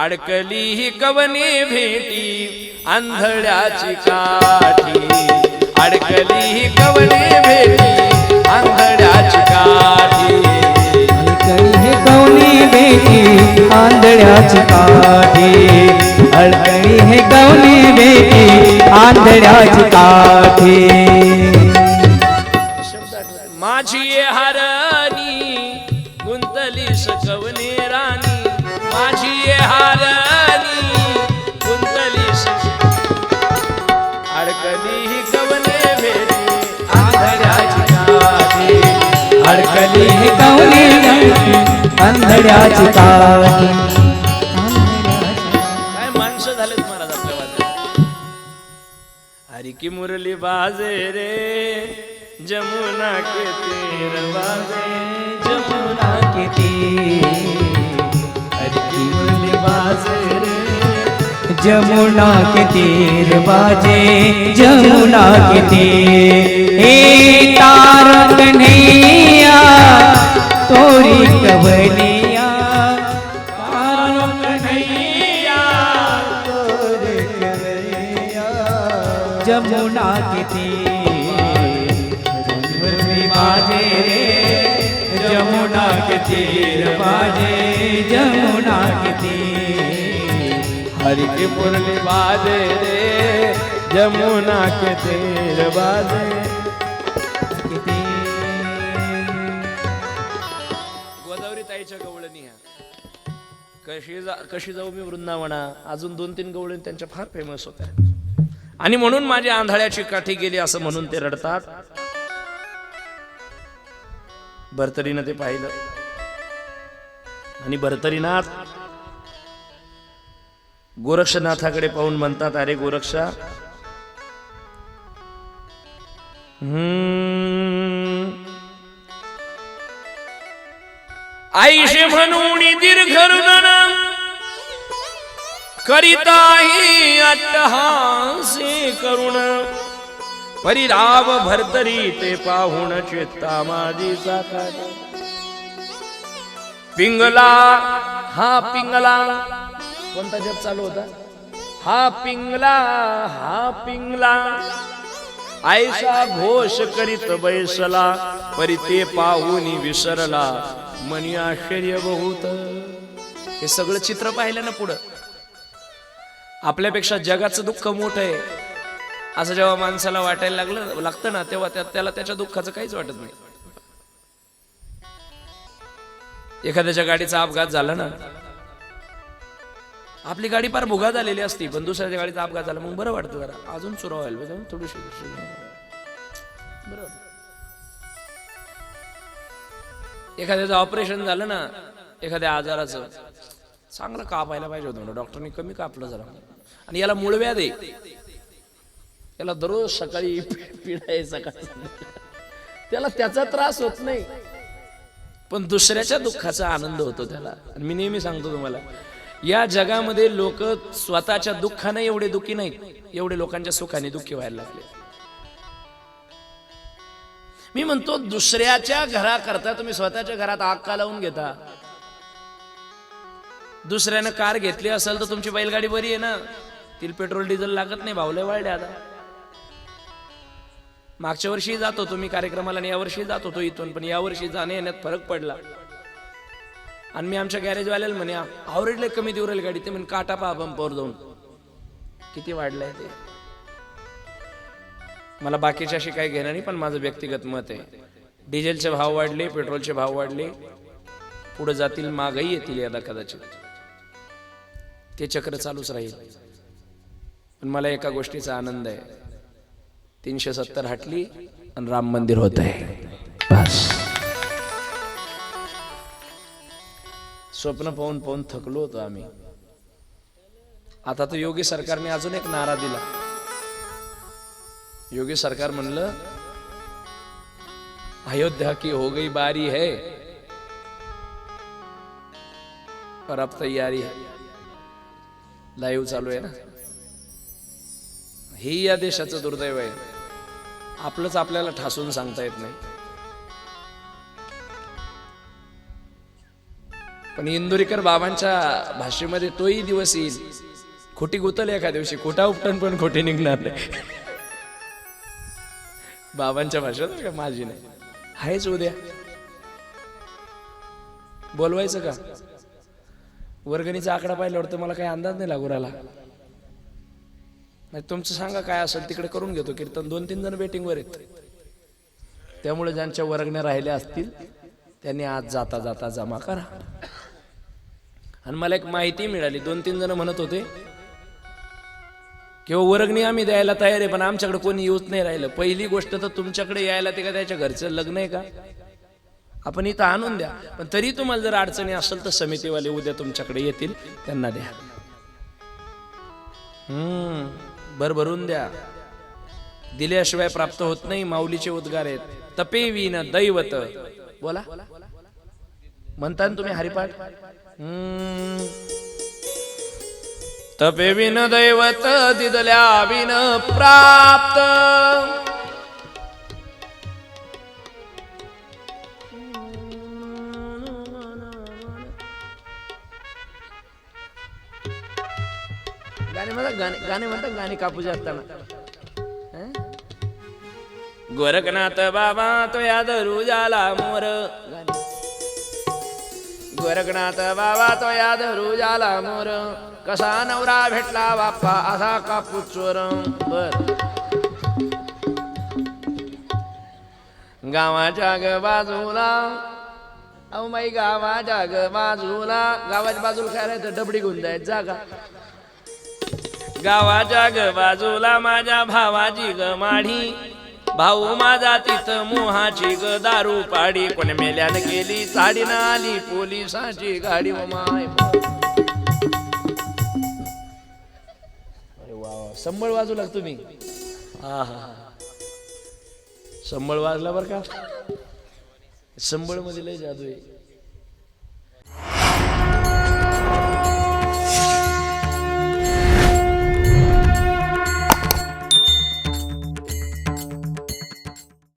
अडकली ही कवने भेटी? आंधळ्याची काठी. अडकली ही कवने भेटी? आंधळ्याची काठी. अडकली ही कवनी भेटी? आंधळ्याची काठी. अडकली हे कवनी भेटी? आंधळ्याची काठी. अडकली हे कवनी बेटी आंधळ्याची काठी काय माणसं झालेत महाराज आपल्या वाद्यात हरी की मुरली बाजे रे जमुना के तीर बाजे जमुना के तीर. हरी मुरली बाजे रे जमुना के तीर बाजे जमुना के तीर. तोरी कवलिया जमुना के तीर मुरली बाजे रे जमुना के तीर बाजे जमुना के तीर हरी की मुरली बाजे रे जमुना के तीर बाजे। कशी जा कशी जाऊ मी वृंदावना? अजून दोन तीन गवळी त्यांच्या फार फेमस होत्या. आणि म्हणून माझी आंधळ्याची काठी गेली असं म्हणून ते रडतात. भरतरीनं ते पाहिलं. आणि भरतरीनाथ गोरक्षनाथाकडे पाहून म्हणतात अरे गोरक्षा हम्म. आईशे म्हणून दीर्घ करिताही अट्टहासे करुण. परिराव भरतरी ते पाहुण चित्ता माझीचा पिंगला हा पिंगला. कोणता जप चालू होता? हा पिंगला हा पिंगला. आयसा घोष करीत बैसला परी ते पाहुनी विसरला. मनी आश्चर्य बहुत. हे सगळं चित्र पाहिलं ना पुढं? आपल्यापेक्षा जगाचं दुःख मोठं आहे. असं जेव्हा माणसाला वाटायला लागलं लागतं ना तेव्हा त्या- त्याला त्याच्या दुःखाचं काहीच वाटत नाही. एखाद्याच्या गाडीचा अपघात झाला ना आपली गाडी फार भुगा झालेली असती पण दुसऱ्याच्या गाडीचा अपघात झाला मग बरं वाटतं जरा. अजून सुरू व्हायला पाहिजे थोडीशी बरं एखाद्याचं ऑपरेशन झालं ना एखाद्या आजाराचं चांगलं कापायला पाहिजे होतं डॉक्टरनी कमी कापलं जरा. आणि याला मुळव्याध आहे. याला दररोज सकाळी पिढा आहे सकाळी त्याला त्याचा त्रास होत नाही. पण दुसऱ्याच्या दुःखाचा आनंद होतो त्याला. आणि मी नेहमी सांगतो तुम्हाला या जगामध्ये लोक स्वतःच्या दुःखाने एवढे दुःखी नाहीत. एवढे लोकांच्या सुखाने दुःखी व्हायला लागले. मी म्हणतो दुसऱ्याच्या घराकरता तुम्ही स्वतःच्या घरात आग का लावून घेता? दुसऱ्यानं कार घेतली असेल तर तुमची बैलगाडी बरी आहे ना? तिला पेट्रोल डिझेल लागत नाही भावले वाढले आता. मागच्या वर्षी जातो तुम्ही कार्यक्रमाला आणि यावर्षी जात होतो इथून पण यावर्षी जाणे येण्यात फरक पडला. आणि मी आमच्या गॅरेजवाल्याला म्हणे आवरेजले कमी देऊ राहील गाडी. ते म्हणे काटा पहा पंपावर जाऊन. किती वाढलंय ते. मला बाकीच्याशी काही घेणं नाही पण माझं व्यक्तिगत मत आहे. डिझेलचे भाव वाढले पेट्रोलचे भाव वाढले पुढे जातील मागही येतील याला कदाचित. ते चक्र चालूच राहील. पण मला एका गोष्टीचा आनंद आहे. तीनशे सत्तर हटली आणि राम मंदिर होत आहे. बस. स्वप्न पाहून पाहून थकलो होतो आम्ही. आता तर योगी सरकारने अजून एक नारा दिला. योगी सरकार म्हणलं अयोध्या की हो गई बारी है और अब तयारी है। लाईव्ह चालू आहे ना? हे या देशाचं दुर्दैव आहे. आपलंच आपल्याला ठासून सांगता येत नाही. पण इंदुरीकर बाबांच्या भाषेमध्ये तोही दिवस येईल. खोटी गुतल एका दिवशी खोटा उपटन पण खोटी निघणार नाही. बाबांच्या भाषेत का? माझी नाही. आहेच उद्या. बोलवायचं का? वर्गणीचा आकडा पाहिल्यावर तर मला काही अंदाज नाही लागू राहिला. नाही तुमचं सांगा काय असेल तिकडे करून घेतो. कीर्तन दोन तीन जण बेटिंगवर आहेत. त्यामुळे ज्यांच्या वर्गण्या राहिल्या असतील त्यांनी आज जाता जाता जमा करा. आणि मला एक माहिती मिळाली. दोन तीन जण म्हणत होते किंवा वर्गणी आम्ही द्यायला तयार आहे पण आमच्याकडे कोणी येऊच नाही राहिलं. पहिली गोष्ट तर तुमच्याकडे यायला ते का त्याच्या घरचं लग्न आहे का? आपण इथं आणून द्या. पण तरी तुम्हाला जर अडचणी असेल तर समितीवाले उद्या तुमच्याकडे येतील त्यांना द्या. हम्म भरभरून द्या. दिल्याशिवाय प्राप्त होत नाही माऊलीचे उद्गार आहेत. तपे विन दैवत. बोला. म्हणता ना तुम्ही हरिपाठ? हम्म. तपे विन दैवत दिदल्या विन प्राप्त गाणे म्हणतात गाणे गाणे म्हणतात गाणे कापूस असताना? गोरखनाथ बाबा तो या धरू झाला मोर. गोरखनाथ बाबा तो या धरू झाला मोर कसा नवरा भेटला बाप्पा असा कापूस चोर बर. गावाच्या ग बाजूला. अहो माई गावाच्या ग बाजूला. गावाच्या बाजूला काय राहायचं डबडी घेऊन जायचं जागा. गावाच्या ग बाजूला माझ्या भावाची ग माढी भाऊ माझा तिथं मोहाची ग दारू पाडी. कोण मेल्यानं गेली साडी ना आली पोलिसाची गाडी. व माय. संबळ वाजू लाग तुम्ही? हा हा संबळ वाजला बर का? संबळमध्ये लय जादू आहे.